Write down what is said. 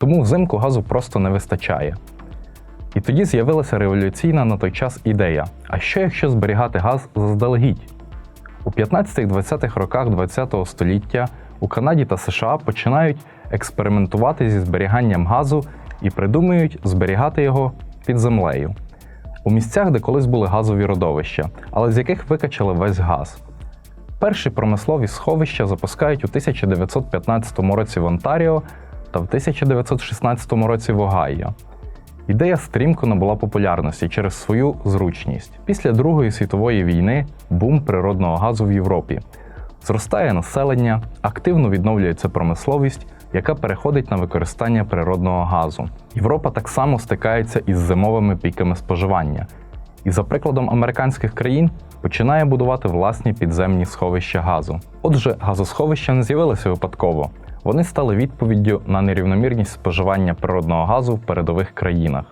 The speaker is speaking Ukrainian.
Тому взимку газу просто не вистачає. І тоді з'явилася революційна на той час ідея: а що якщо зберігати газ заздалегідь? У 15-20-х роках ХХ століття у Канаді та США починають експериментувати зі зберіганням газу і придумують зберігати його під землею у місцях, де колись були газові родовища, але з яких викачали весь газ. Перші промислові сховища запускають у 1915 році в Онтаріо та в 1916 році в Огайо. Ідея стрімко набула популярності через свою зручність. Після Другої світової війни бум природного газу в Європі. Зростає населення, активно відновлюється промисловість, яка переходить на використання природного газу. Європа так само стикається із зимовими піками споживання. І за прикладом американських країн починає будувати власні підземні сховища газу. Отже, газосховища не з'явилися випадково. Вони стали відповіддю на нерівномірність споживання природного газу в передових країнах.